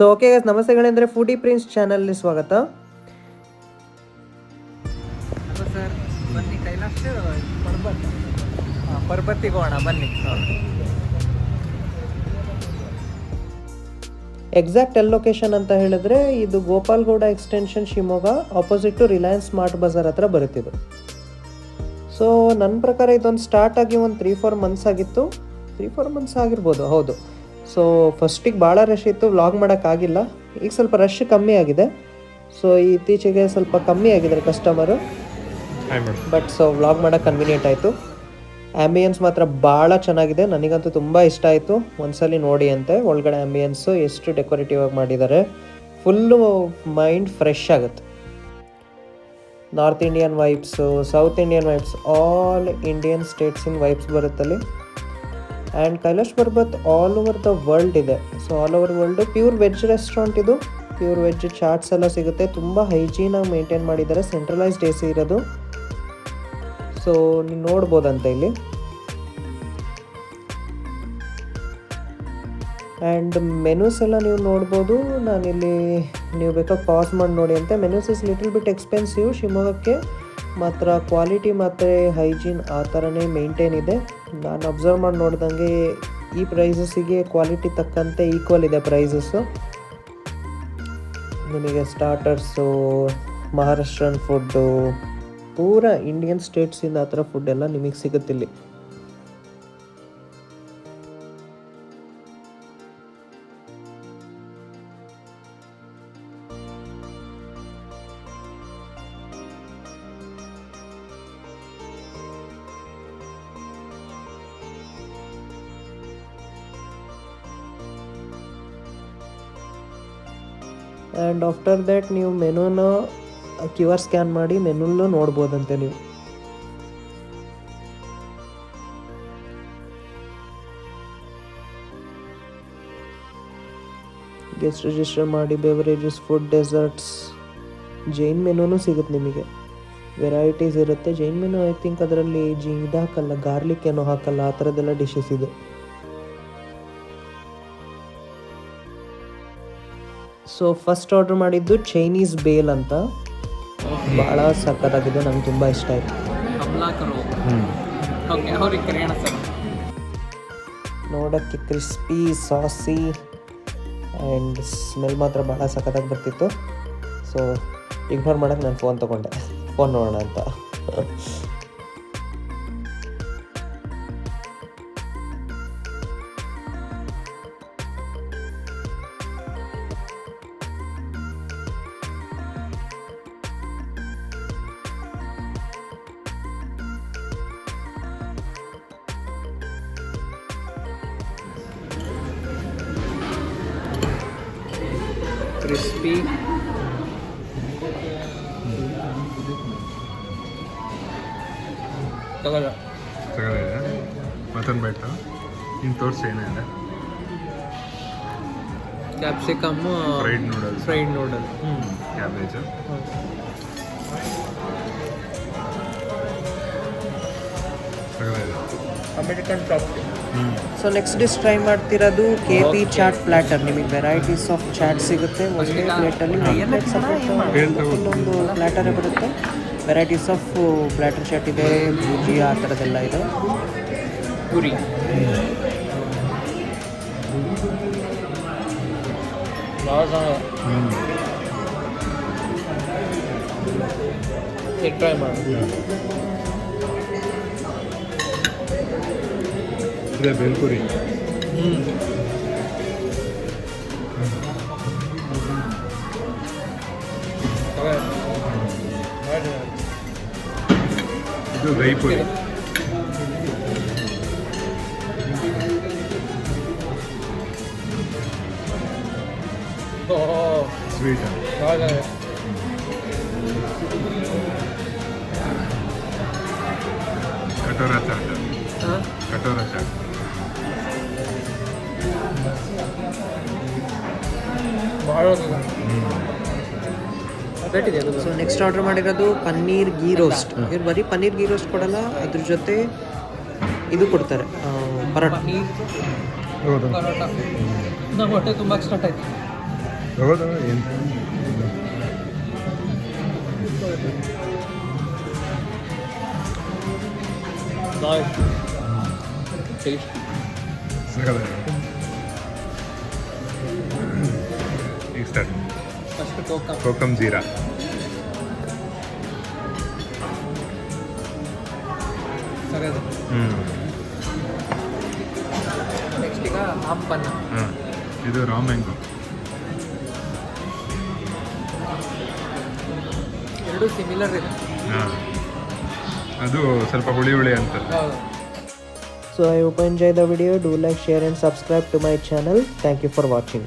So okay ನಮಸ್ತೆ ಗಣೇಂದ್ರೆ foodie prince ಚಾನಲ್ಗೆ ಸ್ವಾಗತ. ಹಲೋ ಸರ್ ಬನ್ನಿ ಕೈಲಾಸ ಪರ್ಬತ್. ಹಾಂ ಪರ್ಬತ್ತಿಗೆ ಹೋಗೋಣ ಬನ್ನಿ. ಎಕ್ಸಾಕ್ಟ್ ಎಲ್ ಲೊಕೇಶನ್ ಅಂತ ಹೇಳಿದ್ರೆ ಇದು Gopal Gowda extension Shivamogga opposite to Reliance Smart Bazaar ಹತ್ರ ಬರುತ್ತಿದ್ದು ಸೊ ನನ್ನ ಪ್ರಕಾರ ಇದೊಂದು ಸ್ಟಾರ್ಟ್ ಆಗಿ ಒಂದು ತ್ರೀ ಫೋರ್ ಮಂತ್ಸ್ ಆಗಿತ್ತು. ತ್ರೀ ಫೋರ್ ಮಂತ್ಸ್ ಆಗಿರ್ಬೋದು ಹೌದು. ಸೊ ಫಸ್ಟಿಗೆ ಭಾಳ ರಶ್ ಇತ್ತು ವ್ಲಾಗ್ ಮಾಡೋಕ್ಕಾಗಿಲ್ಲ ಈಗ ಸ್ವಲ್ಪ ರಶ್ ಕಮ್ಮಿ ಆಗಿದೆ. ಸೊ ಇತ್ತೀಚೆಗೆ ಸ್ವಲ್ಪ ಕಮ್ಮಿ ಆಗಿದ್ದಾರೆ ಕಸ್ಟಮರು ಬಟ್ ಸೊ ವ್ಲಾಗ್ ಮಾಡೋಕ್ಕೆ ಕನ್ವಿನಿಯೆಂಟ್ ಆಯಿತು. ಆ್ಯಂಬಿಯನ್ಸ್ ಮಾತ್ರ ಭಾಳ ಚೆನ್ನಾಗಿದೆ. ನನಗಂತೂ ತುಂಬ ಇಷ್ಟ ಆಯಿತು. ಒಂದ್ಸಲಿ ನೋಡಿ ಅಂತೆ. ಒಳಗಡೆ ಆ್ಯಂಬಿಯನ್ಸು ಎಷ್ಟು ಡೆಕೋರೇಟಿವ್ ಆಗಿ ಮಾಡಿದ್ದಾರೆ. ಫುಲ್ಲು ಮೈಂಡ್ ಫ್ರೆಶ್ ಆಗುತ್ತೆ. North Indian vibes south Indian vibes all Indian ಸ್ಟೇಟ್ಸಿನ vibes ಬರುತ್ತಲ್ಲಿ. And Kailash Parbat all over the world ಇದೆ. So all over world pure veg restaurant ಇದು. ಪ್ಯೂರ್ ವೆಜ್ ಚಾಟ್ಸ್ ಎಲ್ಲ ಸಿಗುತ್ತೆ. ತುಂಬ ಹೈಜೀನಾಗಿ ಮೇಂಟೈನ್ ಮಾಡಿದ್ದಾರೆ. ಸೆಂಟ್ರಲೈಸ್ಡ್ ಎ ಸಿ ಇರೋದು. So ನೀವು ನೋಡ್ಬೋದಂತೆ ಇಲ್ಲಿ. ಆ್ಯಂಡ್ ಮೆನ್ಯೂಸ್ ಎಲ್ಲ ನೀವು ನೋಡ್ಬೋದು. ನಾನಿಲ್ಲಿ, ನೀವು ಬೇಕಾದ್ರೆ ಪಾಸ್ ಮಾಡಿ ನೋಡಿ ಅಂತ. Menus is little bit expensive ಶಿವಮೊಗ್ಗಕ್ಕೆ. ಮಾತ್ರ ಕ್ವಾಲಿಟಿ ಮತ್ತು ಹೈಜೀನ್ ಆ ಥರನೇ ಮೇಂಟೈನ್ ಇದೆ. ನಾನು ಅಬ್ಸರ್ವ್ ಮಾಡಿ ನೋಡ್ದಂಗೆ ಈ ಪ್ರೈಸಸ್ಸಿಗೆ ಕ್ವಾಲಿಟಿ ತಕ್ಕಂತೆ ಈಕ್ವಲ್ ಇದೆ ಪ್ರೈಸಸ್ಸು ನಿಮಗೆ ಸ್ಟಾರ್ಟರ್ಸು ಮಹಾರಾಷ್ಟ್ರನ್ ಫುಡ್ಡು ಪೂರ ಇಂಡಿಯನ್ ಸ್ಟೇಟ್ಸಿಂದ ಆ ಥರ ಫುಡ್ ಎಲ್ಲ ನಿಮಗೆ ಸಿಗುತ್ತಿಲ್ಲಿ. ಆ್ಯಂಡ್ ಆಫ್ಟರ್ ದ್ಯಾಟ್ ನೀವು ಮೆನುನ ಕ್ಯೂ ಆರ್ ಸ್ಕ್ಯಾನ್ ಮಾಡಿ ಮೆನುಲ್ಲೂ ನೋಡ್ಬೋದಂತೆ ನೀವು. ಗೆಸ್ಟ್ ರಿಜಿಸ್ಟರ್ ಮಾಡಿ ಬೆವರೇಜಸ್ ಫುಡ್ ಡೆಸರ್ಟ್ಸ್ ಜೈನ್ ಮೆನುನೂ ಸಿಗುತ್ತೆ ನಿಮಗೆ. ವೆರೈಟೀಸ್ ಇರುತ್ತೆ. ಜೈನ್ ಮೆನು ಐ ಥಿಂಕ್ ಅದರಲ್ಲಿ ಜಿ ಇದು ಹಾಕಲ್ಲ ಗಾರ್ಲಿಕ್ ಏನೋ ಹಾಕಲ್ಲ, ಆ ಥರದ್ದೆಲ್ಲ ಡಿಶಸ್ ಇದೆ. ಸೊ ಫಸ್ಟ್ ಆರ್ಡರ್ ಮಾಡಿದ್ದು ಚೈನೀಸ್ ಬೇಲ್ ಅಂತ. ಭಾಳ ಸಕ್ಕತ್ತಾಗಿದೆ ನಂಗೆ ತುಂಬ ಇಷ್ಟ ಆಯಿತು. ಕಮಲಾಕರು ಓಕೆ ಅವ್ರಿಗೆ ಕರೆಯೋಣ ಸರ್. ನೋಡೋಕ್ಕೆ ಕ್ರಿಸ್ಪಿ ಸಾಸಿ ಆ್ಯಂಡ್ ಸ್ಮೆಲ್ ಮಾತ್ರ ಭಾಳ ಸಖತ್ತಾಗಿ ಬರ್ತಿತ್ತು. ಸೊ ಇಗ್ನೋರ್ ಮಾಡೋಕ್ಕೆ ನಾನು ಫೋನ್ ತೊಗೊಂಡೆ. ಫೋನ್ ನೋಡೋಣ ಅಂತ. ಕ್ರಿಸ್ಪಿ ತಗೊಳ್ಳ ತಗೊಳ್ಳಿದೆ ಮತ್ತೊಂದು ಬೈಟು ಇನ್ನು ತೋರಿಸಿ ಏನಿದೆ capsicum fried noodles fried noodle ಹ್ಞೂ ಕ್ಯಾಬೇಜು ತಗೊಳ್ಳಿದೆ ಅಮೆರಿಕನ್ ಚಾಪ್ಸ್ಟಿಕ್ ಹ್ಞೂ so next dish try ಮಾಡ್ತಿರೋದು ಕೆ ಪಿ ಚಾಟ್ ಪ್ಲ್ಯಾಟರ್ ನಿಮಗೆ ವೆರೈಟೀಸ್ ಆಫ್ ಚಾಟ್ ಸಿಗುತ್ತೆ. ಒಂದೇ ಪ್ಲೇಟಲ್ಲಿ ಇಲ್ಲೊಂದು ಪ್ಲ್ಯಾಟರೇ ಬರುತ್ತೆ. ವೆರೈಟೀಸ್ ಆಫ್ ಪ್ಲ್ಯಾಟರ್ ಚಾಟ್ ಇದೆ ಬೂಜಿ ಆ ಥರದ್ದೆಲ್ಲ ಇದೆ. ಪುರಿ. ಟ್ರೈ ಮಾಡಿ ಇದೆ ಬೇಲ್ಪುರಿ ಇದು ರೈಪುರಿ sweet. Katora chaat. Katora chaat. So next order ಮಾಡಿರೋದು ಪನ್ನೀರ್ ಗೀ ರೋಸ್ಟ್ ಇವ್ರು ಬರೀ ಪನ್ನೀರ್ ಗೀ ರೋಸ್ಟ್ ಕೊಡಲ್ಲ ಅದ್ರ ಜೊತೆ ಇದು ಕೊಡ್ತಾರೆ ಆ, ಪರೋಟ. ಹೊಟ್ಟೆ ತುಂಬ ಸ್ಟಾರ್ಟ್ ಆಯ್ತು. ಹೌದಾ ಈಗ ಸ್ಟಾರ್ಟ್ ಫಸ್ಟ್ ಕೋಕ ಕೋಕಮ್ ಜೀರಾ ಸರಿ ಅದು ಹ್ಞೂ ನೆಕ್ಸ್ಟ್ ಈಗ ಆಂಪನ್ನ ಹಾಂ ಇದು ರಾ ಮ್ಯಾಂಗೋ ಎರಡು ಸಿಮಿಲರ್ ಇದೆ ಹಾಂ ಅದು ಸ್ವಲ್ಪ ಹುಳಿ ಹುಳಿ ಅಂತ So I hope you enjoy the video. Do like, share and subscribe to my channel. Thank you for watching.